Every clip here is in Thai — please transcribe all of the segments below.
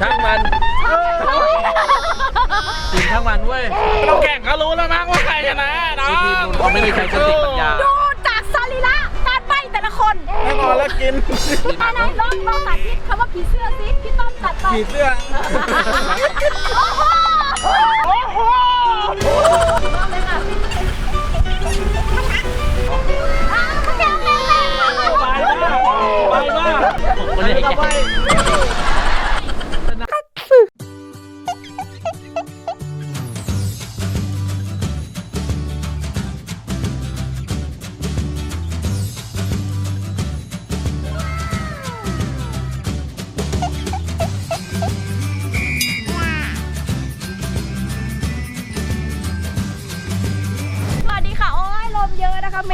ช่างมันทีมช่างมันเว้ยเราแข่งก็รู้แล้วมั้งว่าใครชนะเนาะคือทีมนู้นเขาไม่ได้ใช้สติปัญญาดูจากสรีระการใบแต่ละคนไม่พอแล้วกินอันไหนลองลองตัดคำว่าผีเสื้อสิพี่ต้อมตัดไปผีเสื้อโอ้โห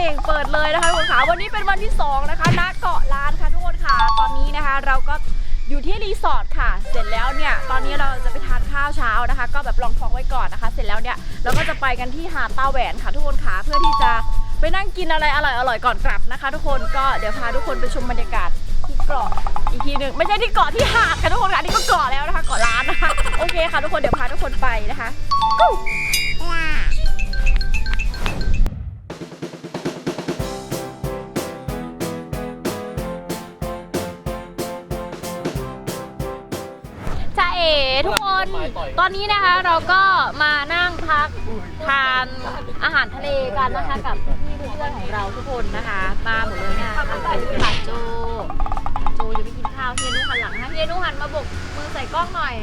เองเปิดเลยนะคะทุกคนค่ะวันนี้เป็นวันที่สองนะคะณเกาะล้านค่ะทุกคนค่ะ ตอนนี้นะคะเราก็อยู่ที่รีสอร์ทค่ะ เสร็จแล้วเนี่ย ตอนนี้เราจะไปทานข้าวเช้านะคะ ก็แบบลองท้องไว้ก่อนนะคะ เสร็จแล้วเนี่ยเราก็จะไปกันที่หาดตาแหวนค่ะทุกคนค่ะเพื่อที่จะไปนั่งกินอะไรอร่อยๆก่อนกลับนะคะ ทุกคนก็เดี๋ยวพาทุกคนไปชมบรรยากาศที่เกาะอีกทีหนึ่งไม่ใช่ที่เกาะที่หาดค่ะทุกคนค่ะนี่ก็เกาะแล้วนะคะเกาะล้านนะคะโอเคค่ะทุกคนเดี๋ยวพาทุกคนไปนะคะจ้ ตอนนี้นะคะเราก็มานั่งพักทานอาหารทะเลกันนะคะกับพี่ๆเพื่อนๆของเราทุกคนนะคะ มาหมดเลยนะคะเป็นค่ะโจ โจยังไม่กินข้าวเฮียนุหันหลังนะเฮียนุหันมาบกมือใส่กล้องหน่อย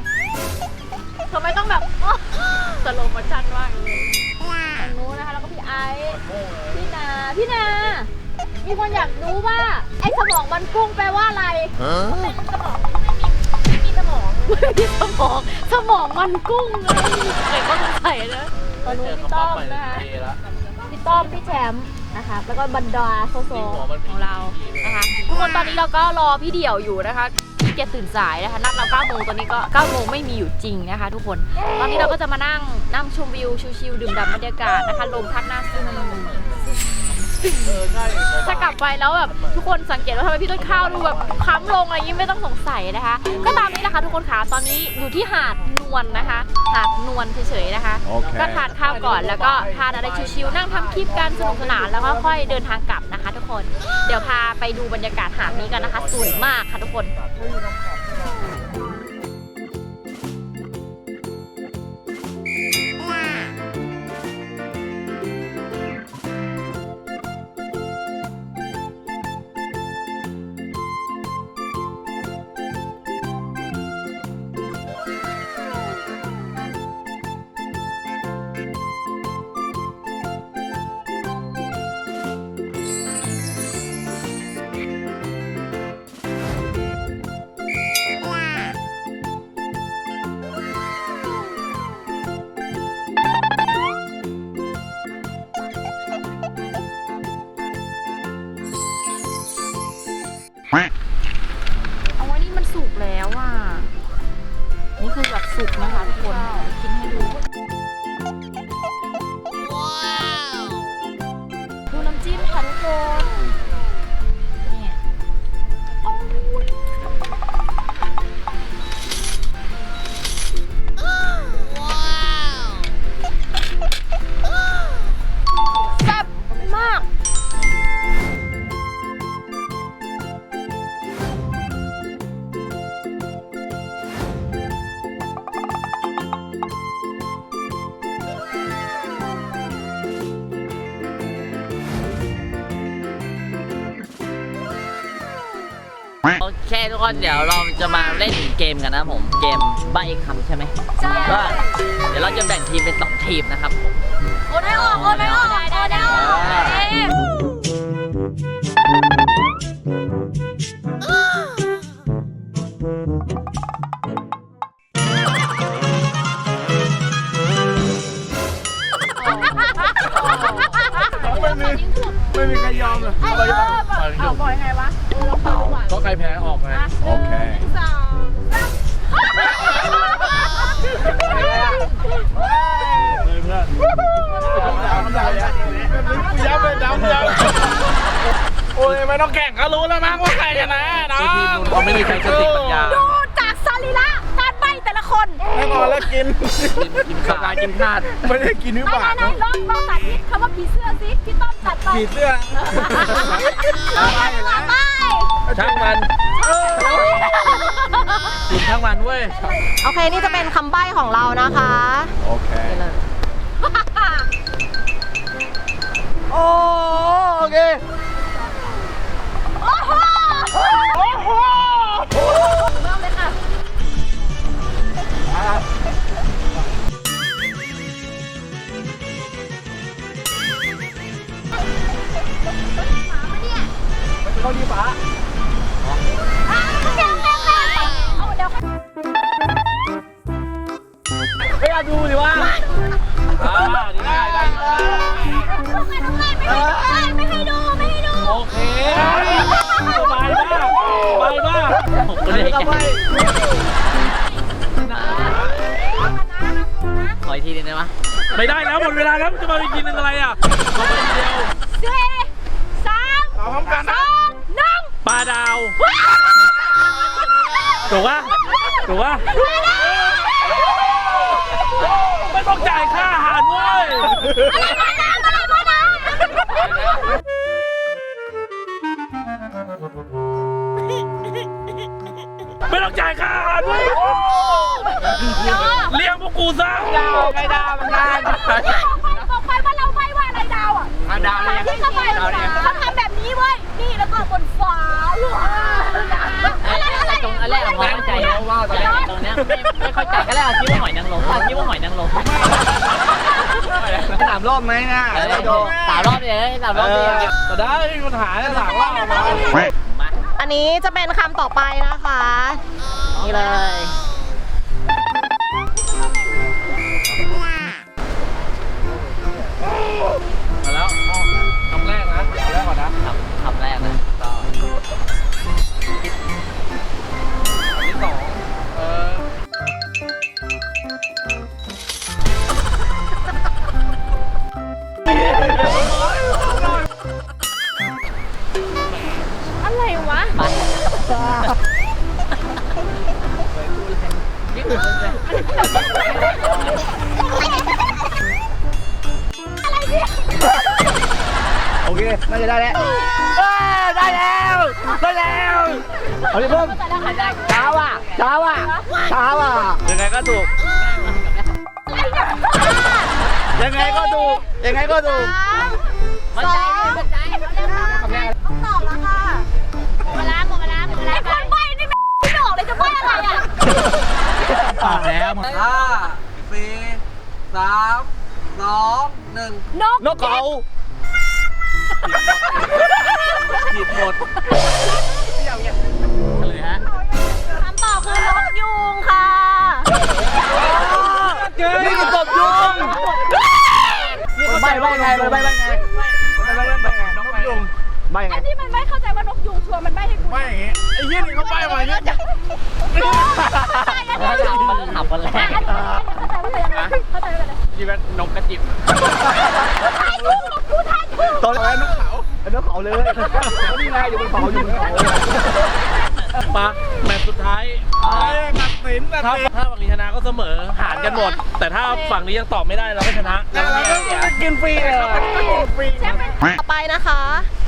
ทำไมต้องแบบสโลว์โมชั่นมากเลยทางนู้นนะคะแล้วก็พี่ไอซ์พี่นาพี่นามีคนอยากรู้ว่าไอ้สมองมันกุ้งแปลว่าอะไรเป็นสมองไม่มีสม องไม่มีสมองสมองมันกุ้งเลยใครก็สงสัยนะตอนนู้นพี่ต้อมนะคะพี่ต้อมพี่แชมป์นะคะ แล้วก็บรรดาโซโซของเรานะคะทุกคนตอนนี้เราก็รอพี่เดี่ยวอยู่นะคะพี่แกตื่นสายนะคะนัดเรา9โมงตอนนี้ก็9โมงไม่มีอยู่จริงนะคะ ทุกคน ตอนนี้เราก็จะมานั่งนั่งชมวิวชิวๆดื่มด่ำบรรยากาศนะคะลมพัดหน้าซึ่งถ้ากลับ ไปแล้วแบบทุกคนสังเกตว่าทำไมพี่ต้นข้าวดูแบบค้ำลงอะไรอย่างนี้ไม่ต้องสงสัยนะคะ ก็ตามนี้แหละค่ะทุกคนค่ะตอนนี้อยู่ที่หาดนวลนะคะ หาดนวลเฉยๆนะคะก็ทานข้าวก่อนแล้วก็ทานอะไรชิวๆนั่งทำคลิปกันสนุกสนานแล้วก็ค่อยเดินทางกลับนะคะ ทุกคนเดี๋ยวพาไปดูบรรยากาศหาดนี้กันนะคะสวยมากค่ะทุกคน เคทุกคนเดี๋ยวเราจะมาเล่นเกมกันนะผม เกมใบคำใช่ไหมใช่ก็เดี๋ยวเราจะแบ่งทีมเป็นสองทีมนะครับผมโอนได้ออกโอนได้ออกได้ได้ได้ออกเอ๊ะไม่มีไม่มีใครยอมเลยไอ้เออแบบเอาบ่อยไงวะ เออลองฟังดูก่อนก็ใครแพ้ออกไงโอเคสองสามเลยเพื่อนดำดำย้ำเลยดำย้ำโอ้ยไม่ต้องแข่งก็รู้แล้วมั้งว่าใครชนะเนาะคือทีมนู้นเขาไม่ได้ใช้สติปัญญาดูจากสรีระการใบคนไม่พอแล้วกินกินกินขาดกินขาดไม่ได้กินวิไหนบากไหนลองลองสาธิตคำว่าผีเสื้อสิพี่ต้อมจัดไปผีเสื้อลองกันต่อไป ช่างมันกินช่างมันเว้ย โอเค นี่จะเป็นคำใบ้ของเรานะคะ โอเคโดูดิว่าอ่าดีได้ได้ทำไมทำไมไม่ให้ดูไม่ให้ดูไม่ให้ดูโอเคสบายมากสบายมากผมก็เลยแกขออีกทีนึงได้ไหมไม่ได้แล้วหมดเวลาแล้วจะมาอีกทีนึงอะไรอะขอไปทีเดียวสี่สามสองหนึ่งปลาดาวถูกปะถูกปะไม่ต้องจ่ายค่าอาหารเว้ย อะ ไรมาน้ำอะไรมาน้ำไม่ต้องจ่ายค่าอาหารเว้ยเดี๋ยวเลี้ยงพวกกูซะดาวไงดาวมันนานบอกไปบอกไปว่าเราไม่ว่าอะไรดาวอะอะดาวเนี่ยที่เขาไปเขาทำแบบนี้เว้ย นี่แล้วก็บนฟ้าลูกอะไรอะไรตรงอันแรกอะพอเข้าใจนะตรงเนี้ยไม่ไม่เข้าใจก็แล้วคิดว่าหอยนางรมคิดว่าหอยนางรม สามรอบไหมนะสามรอบเลยสามรอบเลยแต่ได้ไม่มีปัญหาสามรอบมาอันนี้จะเป็นคำต่อไปนะคะ นี่เลย วะไปนี่คือเลยโอเค น่าจะได้แล้วได้แล้ว ได้แล้ว เอาดิเพิ่มช้าว่ะช้าว่ะช้าว่ะยังไงก็ถูก ยังไงก็ถูก ยังไงก็ถูกมันใจมันใจต้องตอบแล้วค่ะหมดเวลา หมดเวลาหมดเวลาคนใบนี่ไม่ไม่ออกเลยจะใบอะไรอะตอบแล้วห้าสี่สามสองหนึ่งนกนกเขาหยิบหมดเลยฮะคำตอบคือนกยูงค่ะนี่คือตบยุงใบใบไงใบใบไงใบใบไงนกยุงใบไงไอ้ที่มันไม่เข้าใจว่านกยูงชัวร์มันใบให้กูใบอย่างงี้ นี่เป็นนกกระจิบทายถูกนกยูงทายถูกตอนแรกนกเขานกเขาเลยนี่ไงอยู่บนเขาอยู่บนเขาปะแมตช์สุดท้ายตัดสินตัดถ้าสินถ้าฝั่งนี้ชนะก็เสมอหารกันหมด แต่ถ้าฝั่งนี้ยังตอบไม่ได้เราก็ชนะแล้วเราก็กินฟรีเลยกินฟรี ต่อไปนะคะนะ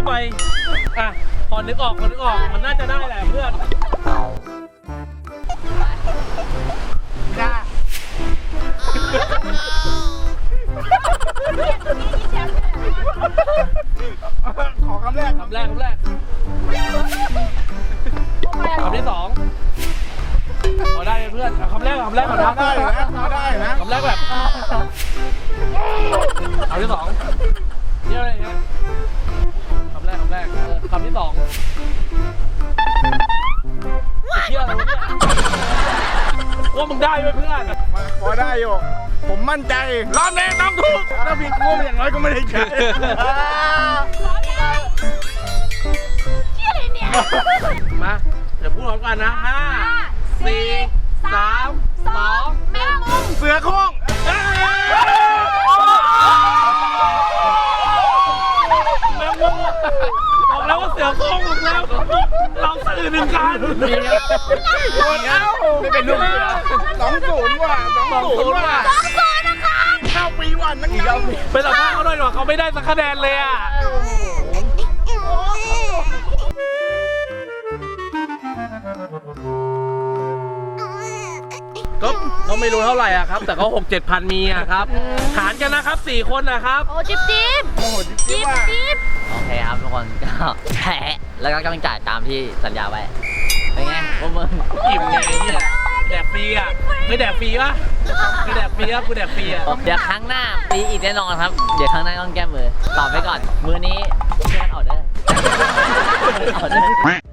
าไป อะ พอนึกออกพอนึกออก มันน่าจะได้แหละเพื่อนขอคำแรกคำแรกคำแรกคำที่สองเอาได้เลยเพื่อนเอาคำแรกคำแรกก่อนนะได้นะได้นะคำแรกแบบ ได้ไหมเพื่อนพอได้อยู่ ผมมั่นใจรอบนี้ต้องถูกถ้าผิดกูอย่างน้อยก็ไม่ได้ใช้มาเดี๋ยวพูดพร้อมกันนะห้าสี่สามสองแมงมุมเสือโคร่งบอก แล้วว่าเสือโคร่งถูกแล้วลองสื่อหนึ่งกันหมดแล้วไม่เป็นลูกเสือสองศูนย์ว่ะสองศูนย์ว่ะเข้าปีวันนั่งเดียวไปสัมภาษณ์เขาหน่อยดีกว่าเขาไม่ได้สักคะแนนเลยอะก็ก็ไม่รู้เท่าไหร่อะครับ แต่ก็หกเจ็ดพันมีอะครับหารกันนะครับสี่คนนะครับ โอ้จิ๊บจิ๊บโอ้โหจิ๊บจิ๊บว่าจิ๊บ โอเคครับทุกคนก็แพ้แล้วก็ต้องจ่ายตามที่สัญญาไว้เป็นไงพวกมึงอิ่มไงเนี่ยแดกฟรีอะไม่แดกฟรีปะไม่แดกฟรีอะกูแดกฟรีอะเดี๋ยวครั้งหน้าปีอีกแน่นอนครับ เดี๋ยวครั้งหน้าต้องแก้มือตอบไปก่อน มือนี้เพื่อนออเดอร์ออเดอร์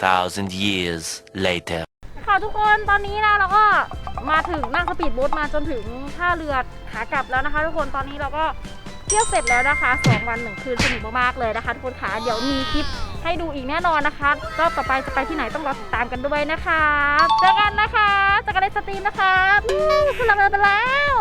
2,000 years later. ค่ะทุกคนตอนนี้นะเราก็มาถึงนั่งสปีดโบ๊ทมาจนถึงท่าเรือขากลับแล้วนะคะ ทุกคนตอนนี้เราก็เที่ยวเสร็จแล้วนะคะสองวันหนึ่งคืนสนุกมากๆเลยนะคะทุกคนค่ะเดี๋ยวมีคลิปให้ดูอีกแน่นอนนะคะรอบต่อไปจะไปที่ไหนต้องรอติดตามกันด้วยนะคะเจอกันนะคะเจอกันในสตรีมนะคะอืมขึ้นเราไปแล้ว